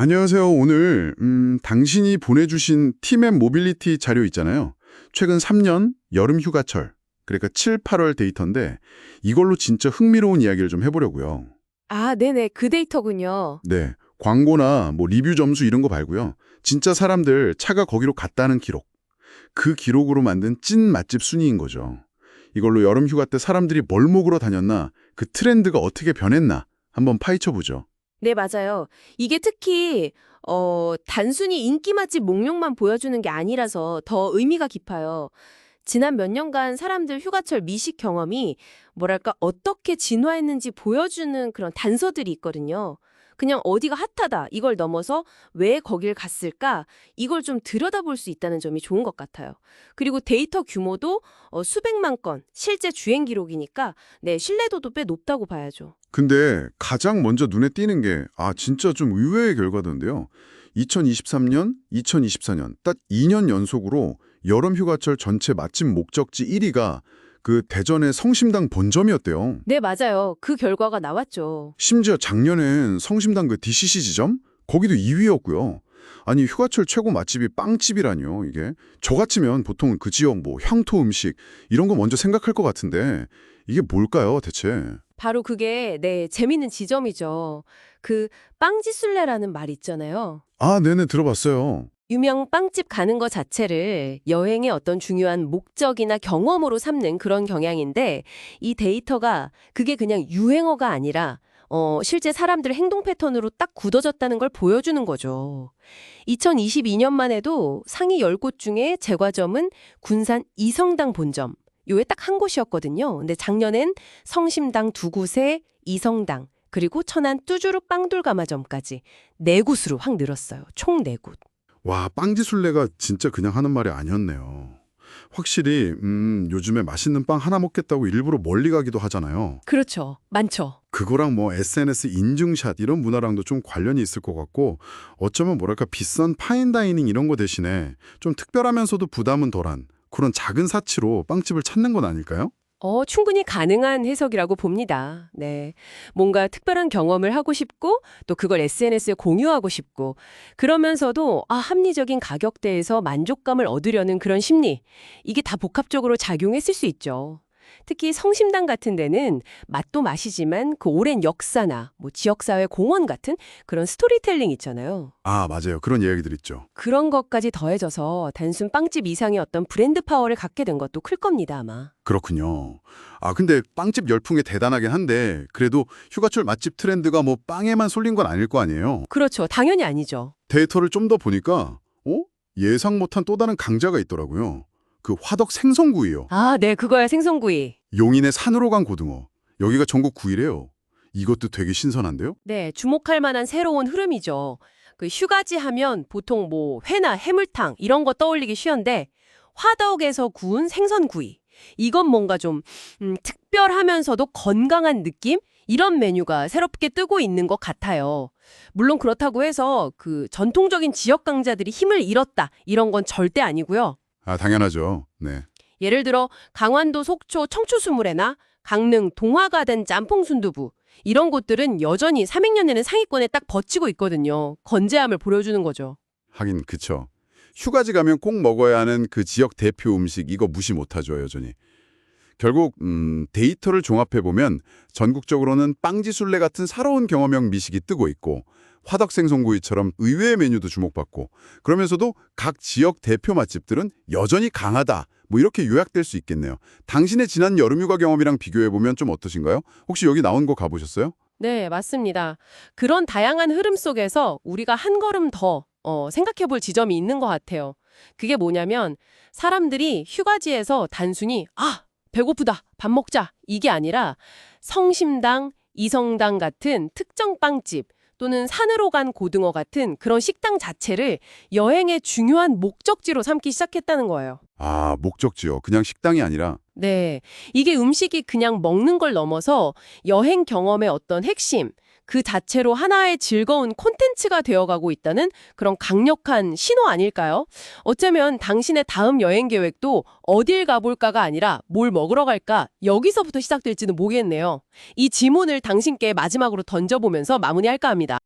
안녕하세요. 오늘 음, 당신이 보내주신 팀앱 모빌리티 자료 있잖아요. 최근 3년 여름 휴가철, 그러니까 7, 8월 데이터인데 이걸로 진짜 흥미로운 이야기를 좀 해보려고요. 아, 네네. 그 데이터군요. 네, 광고나 뭐 리뷰 점수 이런 거 말고요. 진짜 사람들 차가 거기로 갔다는 기록. 그 기록으로 만든 찐 맛집 순위인 거죠. 이걸로 여름 휴가 때 사람들이 뭘 먹으러 다녔나, 그 트렌드가 어떻게 변했나 한번 파헤쳐보죠. 네, 맞아요. 이게 특히 어, 단순히 인기 맛집 목록만 보여주는 게 아니라서 더 의미가 깊어요. 지난 몇 년간 사람들 휴가철 미식 경험이 뭐랄까 어떻게 진화했는지 보여주는 그런 단서들이 있거든요. 그냥 어디가 핫하다 이걸 넘어서 왜 거길 갔을까 이걸 좀 들여다볼 수 있다는 점이 좋은 것 같아요. 그리고 데이터 규모도 어, 수백만 건 실제 주행 기록이니까 네 신뢰도도 꽤 높다고 봐야죠. 근데 가장 먼저 눈에 띄는 게 아 진짜 좀 의외의 결과던데요. 2023년, 2024년 딱 2년 연속으로 여름 휴가철 전체 맛집 목적지 1위가 그 대전의 성심당 본점이었대요. 네, 맞아요. 그 결과가 나왔죠. 심지어 작년엔 성심당 그 DCC 지점 거기도 2위였고요. 아니 휴가철 최고 맛집이 빵집이라뇨 이게 저 같으면 보통 그 지역 뭐 향토 음식 이런 거 먼저 생각할 것 같은데 이게 뭘까요 대체? 바로 그게 네, 재밌는 지점이죠. 그 빵지술래라는 말 있잖아요. 아 네네 들어봤어요. 유명 빵집 가는 것 자체를 여행의 어떤 중요한 목적이나 경험으로 삼는 그런 경향인데 이 데이터가 그게 그냥 유행어가 아니라 어, 실제 사람들의 행동 패턴으로 딱 굳어졌다는 걸 보여주는 거죠. 2022년만 해도 상위 10곳 중에 제과점은 군산 이성당 본점, 요에 딱 한 곳이었거든요. 근데 작년엔 성심당 두 곳에 이성당, 그리고 천안 뚜주루 빵돌 가마점까지 네 곳으로 확 늘었어요. 총 네 곳. 와, 빵지술래가 진짜 그냥 하는 말이 아니었네요. 확실히 음, 요즘에 맛있는 빵 하나 먹겠다고 일부러 멀리 가기도 하잖아요. 그렇죠. 많죠. 그거랑 뭐 SNS 인증샷 이런 문화랑도 좀 관련이 있을 것 같고 어쩌면 뭐랄까 비싼 파인다이닝 이런 거 대신에 좀 특별하면서도 부담은 덜한 그런 작은 사치로 빵집을 찾는 건 아닐까요? 어, 충분히 가능한 해석이라고 봅니다. 네. 뭔가 특별한 경험을 하고 싶고, 또 그걸 SNS에 공유하고 싶고, 그러면서도, 아, 합리적인 가격대에서 만족감을 얻으려는 그런 심리. 이게 다 복합적으로 작용했을 수 있죠. 특히 성심당 같은 데는 맛도 맛이지만 그 오랜 역사나 뭐 지역사회 공헌 같은 그런 스토리텔링 있잖아요. 아, 맞아요. 그런 이야기들 있죠. 그런 것까지 더해져서 단순 빵집 이상의 어떤 브랜드 파워를 갖게 된 것도 클 겁니다, 아마. 그렇군요. 아, 근데 빵집 열풍이 대단하긴 한데 그래도 휴가철 맛집 트렌드가 뭐 빵에만 쏠린 건 아닐 거 아니에요. 그렇죠. 당연히 아니죠. 데이터를 좀 더 보니까 어? 예상 못한 또 다른 강자가 있더라고요. 그 화덕 생선구이요. 아, 네, 그거야 생선구이. 용인의 산으로 간 고등어. 여기가 전국 9위래요. 이것도 되게 신선한데요? 네, 주목할 만한 새로운 흐름이죠. 그 휴가지 하면 보통 뭐 회나 해물탕 이런 거 떠올리기 쉬운데 화덕에서 구운 생선구이. 이건 뭔가 좀 음, 특별하면서도 건강한 느낌? 이런 메뉴가 새롭게 뜨고 있는 것 같아요. 물론 그렇다고 해서 그 전통적인 지역 강자들이 힘을 잃었다 이런 건 절대 아니고요. 아, 당연하죠. 네. 예를 들어 강원도 속초 청추수물회나 강릉 동화가든 짬뽕 순두부 이런 곳들은 여전히 300년에는 상위권에 딱 버티고 있거든요. 건재함을 보여주는 거죠. 하긴 그쵸. 휴가지 가면 꼭 먹어야 하는 그 지역 대표 음식 이거 무시 못하죠, 여전히. 결국 음, 데이터를 종합해보면 전국적으로는 빵지술래 같은 살아온 경험형 미식이 뜨고 있고 화덕생선구이처럼 의외의 메뉴도 주목받고 그러면서도 각 지역 대표 맛집들은 여전히 강하다. 뭐 이렇게 요약될 수 있겠네요. 당신의 지난 여름 휴가 경험이랑 비교해보면 좀 어떠신가요? 혹시 여기 나온 거 가보셨어요? 네, 맞습니다. 그런 다양한 흐름 속에서 우리가 한 걸음 더 어, 생각해 볼 지점이 있는 것 같아요. 그게 뭐냐면 사람들이 휴가지에서 단순히 아, 배고프다. 밥 먹자. 이게 아니라 성심당, 이성당 같은 특정 빵집 또는 산으로 간 고등어 같은 그런 식당 자체를 여행의 중요한 목적지로 삼기 시작했다는 거예요. 아, 목적지요. 그냥 식당이 아니라 네. 이게 음식이 그냥 먹는 걸 넘어서 여행 경험의 어떤 핵심, 그 자체로 하나의 즐거운 콘텐츠가 되어가고 있다는 그런 강력한 신호 아닐까요? 어쩌면 당신의 다음 여행 계획도 어딜 가볼까가 아니라 뭘 먹으러 갈까 여기서부터 시작될지는 모르겠네요. 이 지문을 당신께 마지막으로 던져보면서 마무리할까 합니다.